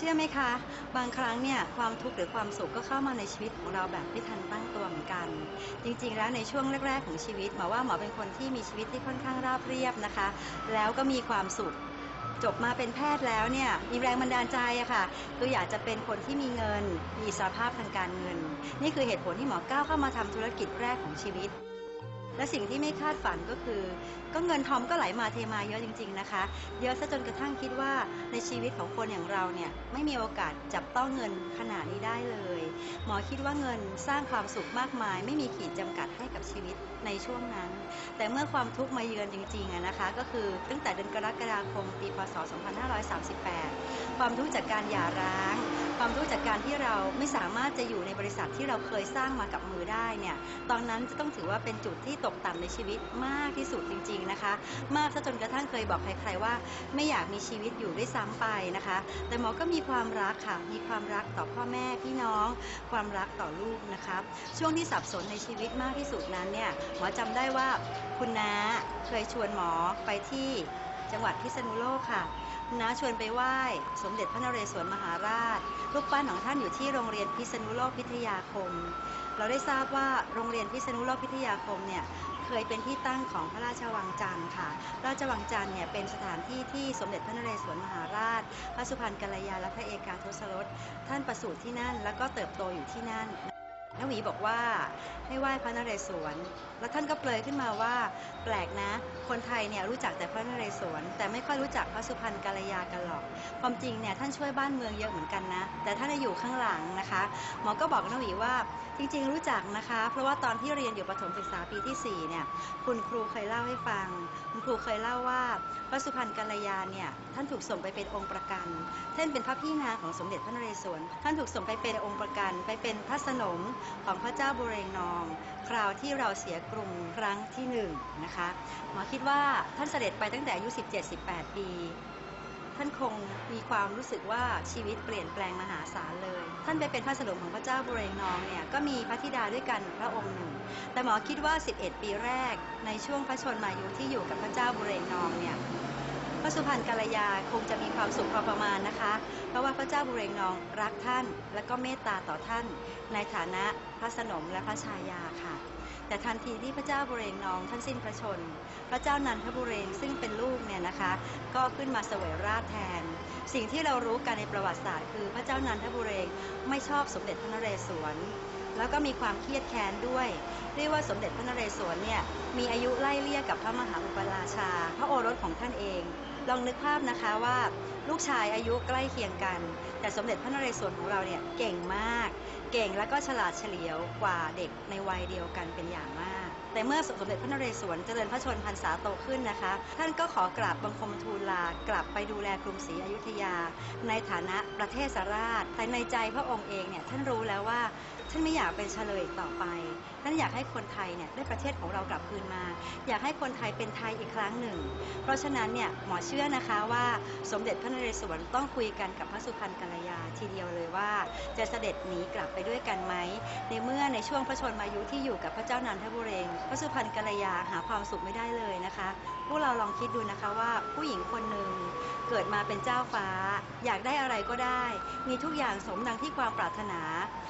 เชื่อไหมคะ บางครั้งเนี่ยความทุกข์หรือความสุขก็เข้ามาในชีวิตของเราแบบไม่ทันตั้งตัวเหมือนกัน จริงๆ แล้วในช่วงแรก ๆ ของชีวิตหมอว่าหมอเป็นคนที่มีชีวิตที่ค่อนข้างราบเรียบนะคะ แล้วก็มีความสุขจบมาเป็นแพทย์แล้วเนี่ยมีแรงบันดาลใจอะค่ะคืออยากจะเป็นคนที่มีเงิน มีอิสรภาพทางการเงิน นี่คือเหตุผลที่หมอก้าวเข้ามาทำธุรกิจแรกของชีวิต และสิ่งที่ไม่คาดฝันก็คือ ก็เงินทอมก็ไหลมาเทมาเยอะจริง ๆนะคะ เยอะซะจนกระทั่งคิดว่าในชีวิตของคนอย่างเราเนี่ยไม่มีโอกาสจับต้องเงินขนาดนี้ได้เลย หมอคิดว่าเงินสร้างความสุขมากมาย ไม่มีขีดจำกัดให้กับชีวิตในช่วงนั้น แต่เมื่อความทุกข์มาเยือนจริงๆนะคะ ก็คือตั้งแต่เดือนกรกฎาคมปีพศ 2538 ความทุกข์จากการหย่าร้าง ความทุกข์จากการที่เราไม่สามารถจะอยู่ในบริษัทที่เราเคยสร้างมากับมือได้เนี่ย ตอนนั้นจะต้องถือว่าเป็นจุดที่ตกต่ำในชีวิตมากที่สุดจริง ๆนะคะ มากซะจนกระทั่งเคยบอกใครๆว่า ไม่อยากมีชีวิตอยู่ด้วยซ้ำไปนะคะ แต่หมอก็มีความรักค่ะ มีความรักต่อพ่อแม่พี่น้อง ความรักต่อลูกนะคะช่วงที่สับสนในชีวิตมากที่สุดนั้นเนี่ยหมอจำได้ว่าคุณน้าเคยชวนหมอไปที่ จังหวัดพิษณุโลกค่ะน้าชวนไปไหว้สมเด็จพระนเรศวรมหาราชรูปปั้นของท่านอยู่ที่โรงเรียนพิษณุโลกพิทยาคม เราได้ทราบว่าโรงเรียนพิษณุโลกพิทยาคมเนี่ยเคยเป็นที่ตั้งของพระราชวังจันทร์ค่ะ ราชวังจันทร์เนี่ยเป็นสถานที่ที่สมเด็จพระนเรศวรมหาราช พระสุพรรณกัลยาและพระเอกาทศรสท่านประสูติที่นั่น แล้วก็เติบโตอยู่ที่นั่นนหวีบอกว่าให้ไหว้พระนเรศวร แล้วท่านก็เปลยขึ้นมาว่า แปลกนะ คนไทยเนี่ยรู้จักแต่พระนเรศวรแต่ไม่ค่อยรู้จักพระสุพรรณกัลยากันหรอก ความจริงเนี่ยท่านช่วยบ้านเมืองเยอะเหมือนกันนะ แต่ท่านอยู่ข้างหลังนะคะหมอก็บอกนหวีว่าจริงๆรู้จักนะคะ เพราะว่าตอนที่เรียนอยู่ประถมศึกษาปีที่4เนี่ยคุณครูเคยเล่าให้ฟัง คุณครูเคยเล่าว่าพระสุพรรณกัลยาเนี่ยท่านถูกส่งไปเป็นองค์ประกันท่านเป็นพระพี่นางของสมเด็จพระนเรศวรท่านถูกส่งไปเป็นองค์ประกัน ไปเป็นพระสนมของพระเจ้าบุเรงนอง คราวที่เราเสียกรุงครั้งที่หนึ่งนะคะหมอคิดว่าท่านเสด็จไปตั้งแต่อายุ17-18 ปี ท่านคงมีความรู้สึกว่าชีวิตเปลี่ยนแปลงมหาศาลเลย ท่านไปเป็นพระสนมของพระเจ้าบุเรงนองเนี่ยก็มีพระธิดาด้วยกันพระองค์หนึ่ง แต่หมอคิดว่า 11 ปีแรกในช่วงพระชนมายุที่อยู่กับพระเจ้าบุเรงนองเนี่ยพระสุพรรณกัลยาคงจะมีความสุขพอประมาณนะคะ เพราะว่าพระเจ้าบุเรงนองรักท่าน และก็เมตตาต่อท่าน ในฐานะพระสนมและพระชายาค่ะ แต่ทันทีที่พระเจ้าบุเรงนองท่านสิ้นพระชน พระเจ้านันทบุเรงซึ่งเป็นลูกเนี่ยนะคะ ก็ขึ้นมาเสวยราชแทน สิ่งที่เรารู้กันในประวัติศาสตร์ คือพระเจ้านันทบุเรงไม่ชอบสมเด็จพระนเรศวร แล้วก็มีความเครียดแค้นด้วย เรียกว่าสมเด็จพระนเรศวรเนี่ยมีอายุไล่เลี่ยกับพระมหาอุปราชา พระโอรสของท่านเอง ลองนึกภาพนะคะว่าลูกชายอายุใกล้เคียงกัน แต่สมเด็จพระนเรศวรของเราเนี่ยเก่งมาก เก่งและก็ฉลาดเฉลียวกว่าเด็กในวัยเดียวกันเป็นอย่างมาก แต่เมื่อสมเด็จพระนเรศวรเจริญพระชนพรรษาโตขึ้นนะคะ ท่านก็ขอกราบบังคมทูลลากลับไปดูแลกรุงศรีอยุธยา ในฐานะประเทศราชแต่ในใจพระองค์เองเนี่ยท่านรู้แล้วว่าท่านไม่อยากเป็นเฉลยอีกต่อไป ท่านอยากให้คนไทยเนี่ยได้ประเทศของเรากลับคืนมา อยากให้คนไทยเป็นไทยอีกครั้งหนึ่ง เพราะฉะนั้นเนี่ยหมอเชื่อนะคะว่าสมเด็จพระนเรศวรต้องคุยกันกับพระสุพรรณกัลยาทีเดียวเลยว่า จะเสด็จหนีกลับไปด้วยกันไหม ในเมื่อในช่วงพระชนมายุที่อยู่กับพระเจ้านันทบุเรงพระสุพรรณกัลยาหาความสุขไม่ได้เลยนะคะ พวกเราลองคิดดูนะคะว่าผู้หญิงคนหนึ่ง เกิดมาเป็นเจ้าฟ้า อยากได้อะไรก็ได้ มีทุกอย่างสมดังที่ความปรารถนา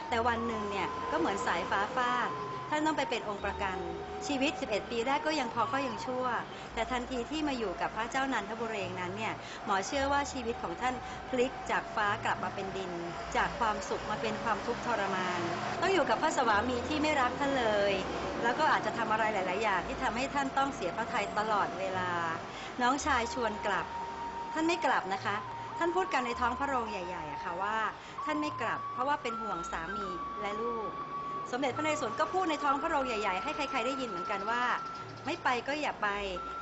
แต่วันหนึ่งเนี่ยก็เหมือนสายฟ้าฟาดท่านต้องไปเป็นองค์ประกัน ชีวิต 11 ปีแรกก็ยังพอก็ยังชั่ว แต่ทันทีที่มาอยู่กับพระเจ้านันทบุเรงนั้นเนี่ยหมอเชื่อว่าชีวิตของท่านพลิกจากฟ้ากลับมาเป็นดิน จากความสุขมาเป็นความทุกข์ทรมาน ต้องอยู่กับพระสวามีที่ไม่รักท่านเลย แล้วก็อาจจะทำอะไรหลาย ๆ อย่างที่ทำให้ท่านต้องเสียพระทัยตลอดเวลา น้องชายชวนกลับ ท่านไม่กลับนะคะ ท่านพูดกันในท้องพระโรงใหญ่ๆอะค่ะว่า ท่านไม่กลับ เพราะว่าเป็นห่วงสามีและลูก สมเด็จพระนเรศวรก็พูดในท้องพระโรงใหญ่ๆ ให้ใคร ๆได้ยินเหมือนกันว่า ไม่ไปก็อย่าไป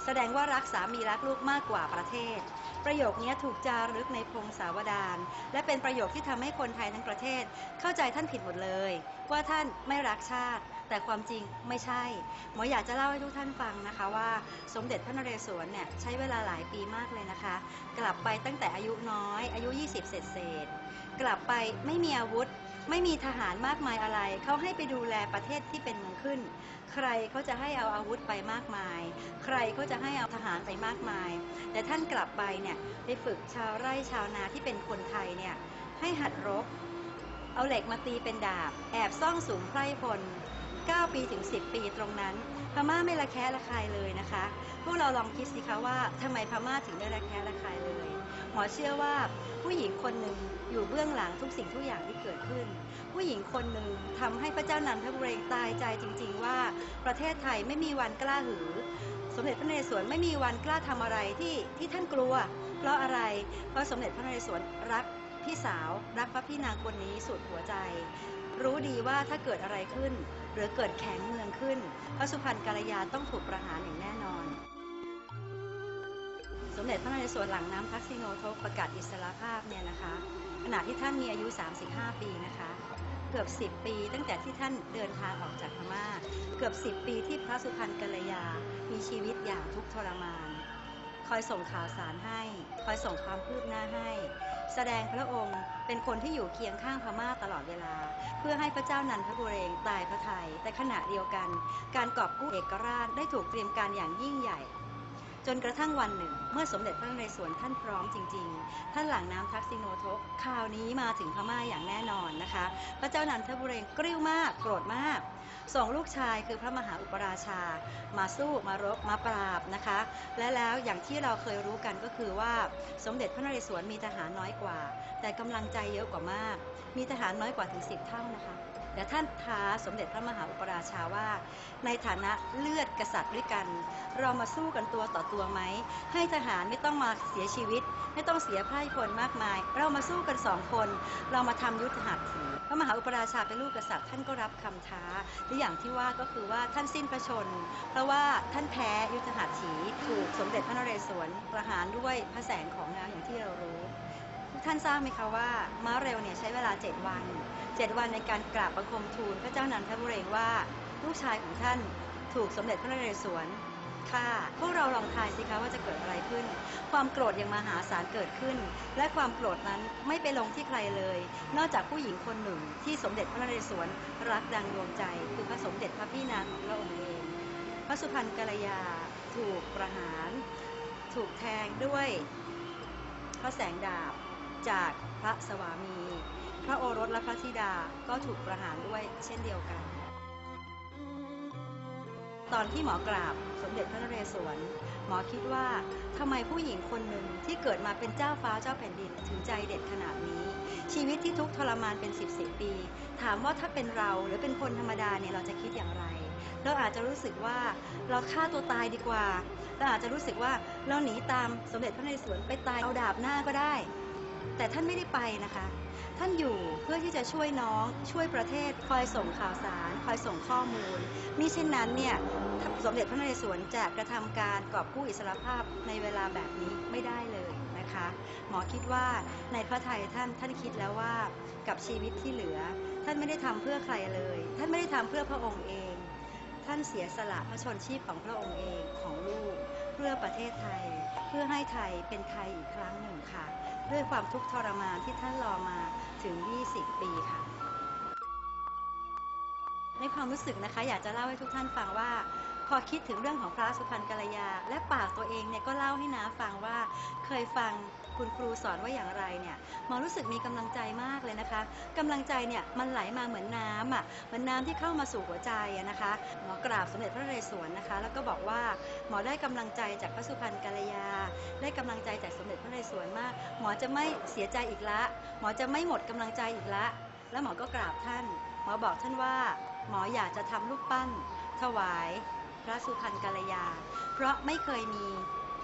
แสดงว่ารักสามีรักลูกมากกว่าประเทศ ประโยคนี้ถูกจารึกในพงศาวดารและเป็นประโยคที่ทำให้คนไทยทั้งประเทศ เข้าใจท่านผิดหมดเลย ว่าท่านไม่รักชาติ แต่ความจริงไม่ใช่ หมออยากจะเล่าให้ทุกท่านฟังนะคะว่าสมเด็จพระนเรศวรเนี่ยใช้เวลาหลายปีมากเลยนะคะ กลับไปตั้งแต่อายุน้อย อายุ 20 เศษเศษกลับไปไม่มีอาวุธ ไม่มีทหารมากมายอะไร เขาให้ไปดูแลประเทศที่เป็นเมืองขึ้น ใครเขาจะให้เอาอาวุธไปมากมาย ใครเขาจะให้เอาทหารไปมากมาย แต่ท่านกลับไปเนี่ยไปฝึกชาวไร่ชาวนาที่เป็นคนไทยเนี่ยให้หัดรบ เอาเหล็กมาตีเป็นดาบ แอบซ่องสูงไพร่พล 9 ปีถึง 10 ปีตรงนั้น พม่าไม่ระแคะระคายเลยนะคะ พวกเราลองคิดสิคะว่าทำไมพม่าถึงได้ระแคะระคายเลย หมอเชื่อว่าผู้หญิงคนหนึ่งอยู่เบื้องหลังทุกสิ่งทุกอย่างที่เกิดขึ้น ผู้หญิงคนหนึ่งทำให้พระเจ้านันทบุรีตายใจจริง ๆ ว่าประเทศไทยไม่มีวันกล้าหือ สมเด็จพระนเรศวรไม่มีวันกล้าทำอะไรที่ที่ท่านกลัว เพราะอะไร เพราะสมเด็จพระนเรศวรรักพี่สาวรักพระพี่นางคนนี้สุดหัวใจ รู้ดีว่าถ้าเกิดอะไรขึ้น หรือเกิดแข็งเมืองขึ้น พระสุพรรณกัลยาต้องถูกประหารอย่างแน่นอน สมเด็จพระนเรศวรหลังน้ำทักษิโนทกประกาศอิสรภาพเนี่ยนะคะขณะที่ท่านมีอายุ 35 ปีนะคะ เกือบ 10 ปี ตั้งแต่ที่ท่านเดินทางออกจากพม่า เกือบ 10 ปีที่พระสุพรรณกัลยา มีชีวิตอย่างทุกข์ทรมาน คอยส่งข่าวสารให้ คอยส่งความคืบหน้าให้ แสดงพระองค์เป็นคนที่อยู่เคียงข้างพม่าตลอดเวลา พื่อให้พระเจ้านันทบุเรงตายพระทัยแต่ขณะเดียวกัน การกอบกู้เอกราชได้ถูกเตรียมการอย่างยิ่งใหญ่ จนกระทั่งวันหนึ่ง เมื่อสมเด็จพระนเรศวรท่านพร้อมจริง ๆ ท่านหลังน้ำทักษิโนทกข่าวนี้มาถึงพม่าอย่างแน่นอนนะคะ พระเจ้านันทบุเรงกริ้วมากโกรธมาก ส่งลูกชายคือพระมหาอุปราชา มาสู้มารบมาปราบนะคะ และแล้วอย่างที่เราเคยรู้กันก็คือว่าสมเด็จพระนเรศวรมีทหารน้อยกว่า แต่กำลังใจเยอะกว่ามาก มีทหารน้อยกว่าถึง10เท่านะคะแต่ท่านท้าสมเด็จพระมหาอุปราชาว่า ในฐานะเลือดกษัตริย์ด้วยกัน เรามาสู้กันตัวต่อตัวไหม ให้ทหารไม่ต้องมาเสียชีวิต ไม่ต้องเสียพ่ายพลมากมาย เรามาสู้กันสองคน เรามาทำยุทธหัตถี พระมหาอุปราชาเป็นลูกกษัตริย์ท่านก็รับคำท้าและอย่างที่ว่าก็คือว่าท่านสิ้นพระชน เพราะว่าท่านแพ้ยุทธหัตถีถูกสมเด็จพระนเรศวรประหารด้วยพระแสงของนางอย่างที่เรารู้ท่านทราบไหมคะว่าม้าเร็วเนี่ยใช้เวลา 7 วัน 7 วันในการกราบบังคมทูลพระเจ้านันทบุเรงว่า ลูกชายของท่านถูกสมเด็จพระนเรศวร ฆ่า พวกเราลองทายสิคะว่าจะเกิดอะไรขึ้น ความโกรธยังมหาศาลเกิดขึ้น และความโกรธนั้นไม่ไปลงที่ใครเลย นอกจากผู้หญิงคนหนึ่งที่สมเด็จพระนเรศวรรักดังดวงใจ คือพระสมเด็จพระพี่นางของพระองค์เองพระสุพรรณกัลยาถูกประหาร ถูกแทงด้วยพระแสงดาบจากพระสวามี พระโอรสและพระธิดาก็ถูกประหารด้วยเช่นเดียวกัน ตอนที่หมอกราบสมเด็จพระนเรศวรหมอคิดว่าทำไมผู้หญิงคนหนึ่งที่เกิดมาเป็นเจ้าฟ้าเจ้าแผ่นดินถึงใจเด็ดขนาดนี้ ชีวิตที่ทุกทรมานเป็น 10บสปี ถามว่าถ้าเป็นเราหรือเป็นคนธรรมดาเนี่ยเราจะคิดอย่างไร เราอาจจะรู้สึกว่าเราฆ่าตัวตายดีกว่า เราอาจจะรู้สึกว่าเราหนีตามสมเด็จพระนเรศวรไปตายเอาดาบหน้าก็ได้ แต่ท่านไม่ได้ไปนะคะ ท่านอยู่เพื่อที่จะช่วยน้อง ช่วยประเทศ คอยส่งข่าวสาร คอยส่งข้อมูลมิเช่นนั้นเนี่ยสมเด็จพระนเรศวรจะกระทำการกอบกู้อิสรภาพในเวลาแบบนี้ไม่ได้เลยนะคะ หมอคิดว่าในพระทัยท่านท่านคิดแล้วว่ากับชีวิตที่เหลือ ท่านไม่ได้ทำเพื่อใครเลย ท่านไม่ได้ทำเพื่อพระองค์เอง ท่านเสียสละพระชนชีพของพระองค์เองของลูก เพื่อประเทศไทย เพื่อให้ไทยเป็นไทยอีกครั้งหนึ่งค่ะ ด้วยความทุกข์ทรมานที่ท่านรอมาถึง 20 ปีค่ะ ในความรู้สึกนะคะ อยากจะเล่าให้ทุกท่านฟังว่าพอคิดถึงเรื่องของพระสุพรรณกัลยา และปากตัวเองเนี่ยก็เล่าให้น้าฟังว่าเคยฟัง คุณครูสอนว่าอย่างไรเนี่ยหมอรู้สึกมีกำลังใจมากเลยนะคะกำลังใจเนี่ยมันไหลมาเหมือนน้ำอะเหมือนน้ำที่เข้ามาสู่หัวใจอะนะคะหมอกราบสมเด็จพระนเรศวรนะคะ แล้วก็บอกว่าหมอได้กำลังใจจากพระสุพรรณกัลยา ได้กำลังใจจากสมเด็จพระนเรศวรมาก หมอจะไม่เสียใจอีกละ หมอจะไม่หมดกำลังใจอีกละ แล้วหมอก็กราบท่าน หมอบอกท่านว่า หมออยากจะทำรูปปั้น ถวาย พระสุพรรณกัลยา เพราะไม่เคยมี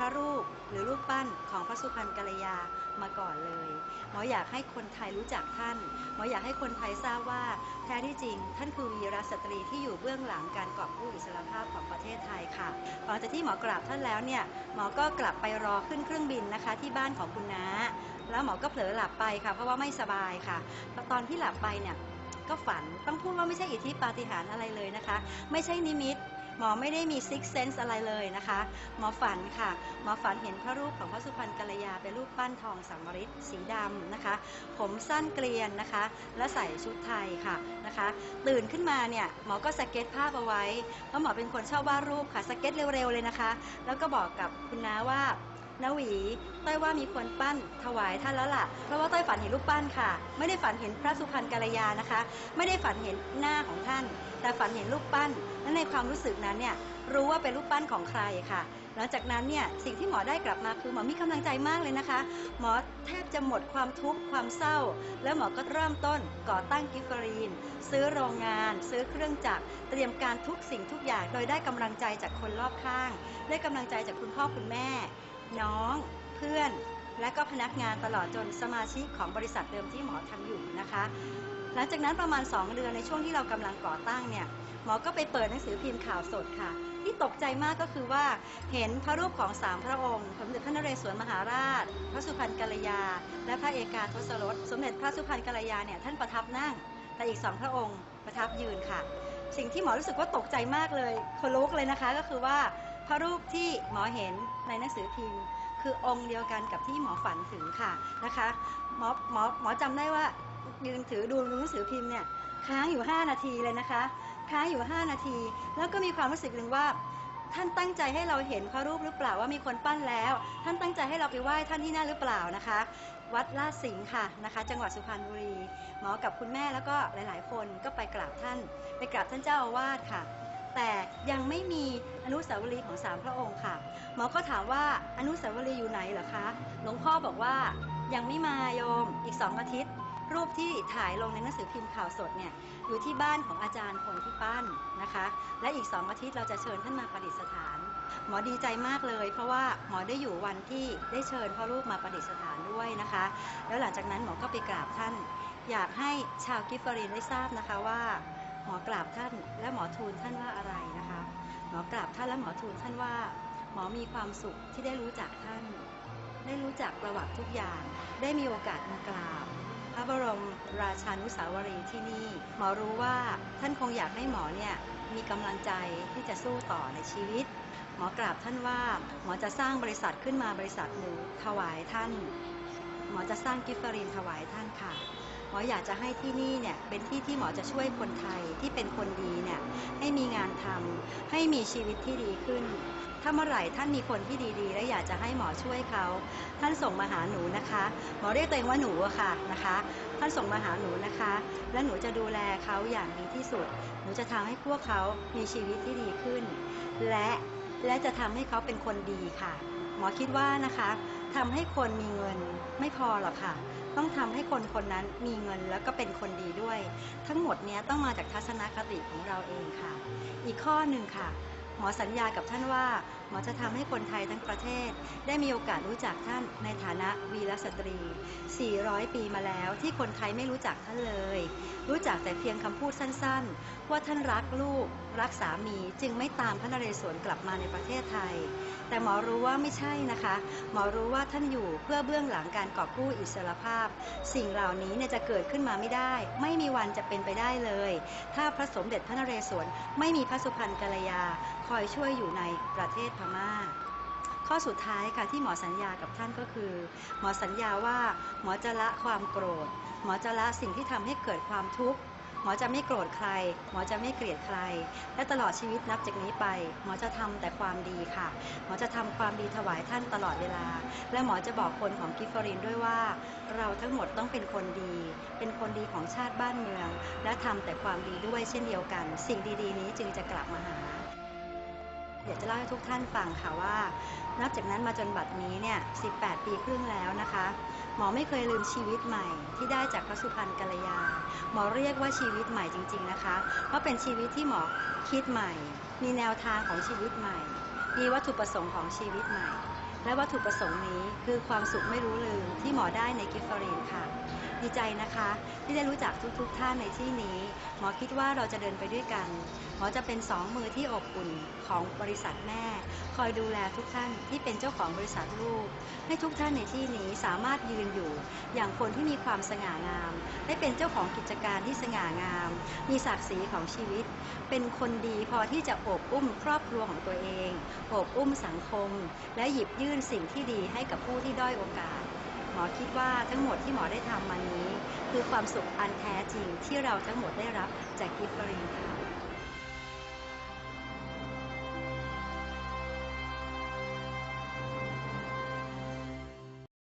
ระรูปหรือรูปปั้นของพระสุพรรณกัลยามาก่อนเลย หมออยากให้คนไทยรู้จักท่าน หมออยากให้คนไทยทราบว่าแท้ที่จริง ท่านคือวีรสตรีที่อยู่เบื้องหลังการกอบกู้อิสรภาพของประเทศไทยค่ะหลังจากที่หมอกราบท่านแล้วเนี่ยหมอก็กลับไปรอขึ้นเครื่องบินนะคะ ที่บ้านของคุณน้า แล้วหมอก็เผลอหลับไปค่ะเพราะว่าไม่สบายค่ะตอนที่หลับไปเนี่ยก็ฝันต้องพูดว่าไม่ใช่อิทธิปาฏิหาริย์อะไรเลยนะคะ ไม่ใช่นิมิต หมอไม่ได้มีซิกเซนส์อะไรเลยนะคะ หมอฝันค่ะ หมอฝันเห็นพระรูปของพระสุพรรณกัลยาเป็นรูปปั้นทองสัมฤทธิ์สีดำนะคะ ผมสั้นเกลียนนะคะ และใส่ชุดไทยค่ะนะคะ ตื่นขึ้นมาเนี่ยหมอก็สเก็ตภาพเอาไว้เพราะหมอเป็นคนชอบวาดรูปค่ะสเก็ตเร็วๆเลยนะคะ แล้วก็บอกกับคุณน้าว่า นวีต้อยว่ามีคนปั้นถวายท่านแล้วล่ะ เพราะว่าต้อยฝันเห็นรูปปั้นค่ะ ไม่ได้ฝันเห็นพระสุพรรณกัลยานะคะ ไม่ได้ฝันเห็นหน้าของท่าน แต่ฝันเห็นรูปปั้นและในความรู้สึกนั้นเนี่ยรู้ว่าเป็นรูปปั้นของใครค่ะ หลังจากนั้นเนี่ยสิ่งที่หมอได้กลับมาคือหมอมีกำลังใจมากเลยนะคะ หมอแทบจะหมดความทุกข์ความเศร้า แล้วหมอก็เริ่มต้นก่อตั้งกิฟฟรีน ซื้อโรงงาน ซื้อเครื่องจักรเตรียมการทุกสิ่งทุกอย่าง โดยได้กำลังใจจากคนรอบข้าง ได้กำลังใจจากคุณพ่อคุณแม่ น้อง เพื่อน และก็พนักงานตลอดจนสมาชิกของบริษัทเดิมที่หมอทำอยู่นะคะ หลังจากนั้นประมาณ 2 เดือนในช่วงที่เรากำลังก่อตั้งเนี่ยหมอก็ไปเปิดหนังสือพิมพ์ข่าวสดค่ะ ที่ตกใจมากก็คือว่าเห็นพระรูปของสามพระองค์ สมเด็จพระนเรศวรมหาราช พระสุพรรณกัลยา และพระเอกาทศรสสมเด็จพระสุพรรณกัลยาเนี่ยท่านประทับนั่ง แต่อีกสองพระองค์ประทับยืนค่ะ สิ่งที่หมอรู้สึกว่าตกใจมากเลยคนลุกเลยนะคะก็คือว่า พระรูปที่หมอเห็นในหนังสือพิมพ์คือองค์เดียวกันกับที่หมอฝันถึงค่ะนะคะหมอหมอหมอจำได้ว่ายืนถือดูหนังสือพิมพ์เนี่ยค้างอยู่ 5 นาทีเลยนะคะ ค้างอยู่ 5 นาที แล้วก็มีความรู้สึกหนึ่งว่า ท่านตั้งใจให้เราเห็นพระรูปหรือเปล่าว่ามีคนปั้นแล้ว ท่านตั้งใจให้เราไปไหว้ท่านที่นั่นหรือเปล่านะคะ วัดลาดสิงห์ค่ะนะคะ จังหวัดสุพรรณบุรี หมอกับคุณแม่แล้วก็หลาย ๆ คนก็ไปกราบท่าน ไปกราบท่านเจ้าอาวาสค่ะ แต่ยังไม่มีอนุสาวรีย์ของสามพระองค์ค่ะ หมอก็ถามว่าอนุสาวรีย์อยู่ไหนเหรอคะ หลวงพ่อบอกว่ายังไม่มาโยมอีกสองอาทิตย์ รูปที่ถ่ายลงในหนังสือพิมพ์ข่าวสดเนี่ยอยู่ที่บ้านของอาจารย์คนที่ปั้นนะคะ และอีกสองอาทิตย์เราจะเชิญท่านมาประดิษฐาน หมอดีใจมากเลย เพราะว่าหมอได้อยู่วันที่ได้เชิญพระรูปมาประดิษฐานด้วยนะคะ แล้วหลังจากนั้นหมอก็ไปกราบท่าน อยากให้ชาวกิฟเฟอรีนได้ทราบนะคะว่า หมอกราบท่านและหมอทูลท่านว่าอะไรนะคะ หมอกราบท่านและหมอทูลท่านว่า หมอมีความสุขที่ได้รู้จักท่าน ได้รู้จักประวัติทุกอย่าง ได้มีโอกาสมากราบ พระบรมราชานุสาวรีย์ที่นี่ หมอรู้ว่าท่านคงอยากให้หมอเนี่ยมีกำลังใจที่จะสู้ต่อในชีวิต หมอกราบท่านว่า หมอจะสร้างบริษัทขึ้นมาบริษัทหนึ่งถวายท่าน หมอจะสร้างกิฟเฟรีนถวายท่านค่ะ หมออยากจะให้ที่นี่เนี่ยเป็นที่ที่หมอจะช่วยคนไทยที่เป็นคนดีเนี่ยให้มีงานทำให้มีชีวิตที่ดีขึ้น ถ้าเมื่อไหร่ท่านมีคนที่ดีๆ และอยากจะให้หมอช่วยเขาท่านส่งมาหาหนูนะคะ หมอเรียกตัวเองว่าหนูค่ะนะคะ ท่านส่งมาหาหนูนะคะ และหนูจะดูแลเขาอย่างดีที่สุด หนูจะทำให้พวกเขามีชีวิตที่ดีขึ้น และและจะทำให้เขาเป็นคนดีค่ะ หมอคิดว่านะคะทำให้คนมีเงินไม่พอหรอกค่ะ ต้องทำให้คนคนนั้นมีเงินแล้วก็เป็นคนดีด้วย ทั้งหมดนี้ต้องมาจากทัศนคติของเราเองค่ะ อีกข้อหนึ่งค่ะ มอสัญญากับท่านว่า หมอจะทำให้คนไทยทั้งประเทศ ได้มีโอกาสรู้จักท่านในฐานะวีรสตรี 400 ปีมาแล้วที่คนไทยไม่รู้จักท่านเลย รู้จักแต่เพียงคำพูดสั้นๆ ว่าท่านรักลูก รักสามีจึงไม่ตามพระนเรศวรกลับมาในประเทศไทย แต่หมอรู้ว่าไม่ใช่นะคะ หมอรู้ว่าท่านอยู่เพื่อเบื้องหลังการกอบกู้อิสรภาพ สิ่งเหล่านี้เนี่ยจะเกิดขึ้นมาไม่ได้ ไม่มีวันจะเป็นไปได้เลย ถ้าพระสมเด็จพระนเรศวรไม่มีพระสุพรรณกัลยาคอยช่วยอยู่ในประเทศพม่า ข้อสุดท้ายค่ะที่หมอสัญญากับท่านก็คือ หมอสัญญาว่าหมอจะละความโกรธ หมอจะละสิ่งที่ทำให้เกิดความทุกข์หมอจะไม่โกรธใคร หมอจะไม่เกลียดใคร และตลอดชีวิตนับจากนี้ไป หมอจะทำแต่ความดีค่ะ หมอจะทำความดีถวายท่านตลอดเวลา และหมอจะบอกคนของกิฟฟอรินด้วยว่า เราทั้งหมดต้องเป็นคนดี เป็นคนดีของชาติบ้านเมือง และทำแต่ความดีด้วยเช่นเดียวกัน สิ่งดีๆ นี้จึงจะกลับมาหา เดี๋ยวจะเล่าให้ทุกท่านฟังค่ะว่า นับจากนั้นมาจนบัดนี้เนี่ย 18 ปีครึ่งแล้วนะคะ หมอไม่เคยลืมชีวิตใหม่ที่ได้จากพระสุพรรณกัลยา หมอเรียกว่าชีวิตใหม่จริง ๆนะคะ เพราะเป็นชีวิตที่หมอคิดใหม่ มีแนวทางของชีวิตใหม่ มีวัตถุประสงค์ของชีวิตใหม่ และวัตถุประสงค์นี้คือความสุขไม่รู้ลืมที่หมอได้ในกิฟเฟอรีนค่ะ ดีใจนะคะ ที่ได้รู้จักทุกๆทท่านในที่นี้ หมอคิดว่าเราจะเดินไปด้วยกัน หมอจะเป็นสองมือที่อบอุ่นของบริษัทแม่ คอยดูแลทุกท่านที่เป็นเจ้าของบริษัทลูก ให้ทุกท่านในที่นี้สามารถยืนอยู่ อย่างคนที่มีความสง่างาม ได้เป็นเจ้าของกิจการที่สง่างาม มีศักดิ์ศรีของชีวิต เป็นคนดีพอที่จะอบอุ้มครอบครัวของตัวเอง อบอุ้มสังคม และหยิบยื่นนสิ่งที่ดีให้กับผู้ที่ด้อยโอกาส หมอคิดว่าทั้งหมดที่หมอได้ทำมานี้ คือความสุขอันแท้จริงที่เราทั้งหมดได้รับจากกิฟต์บรินค่ะ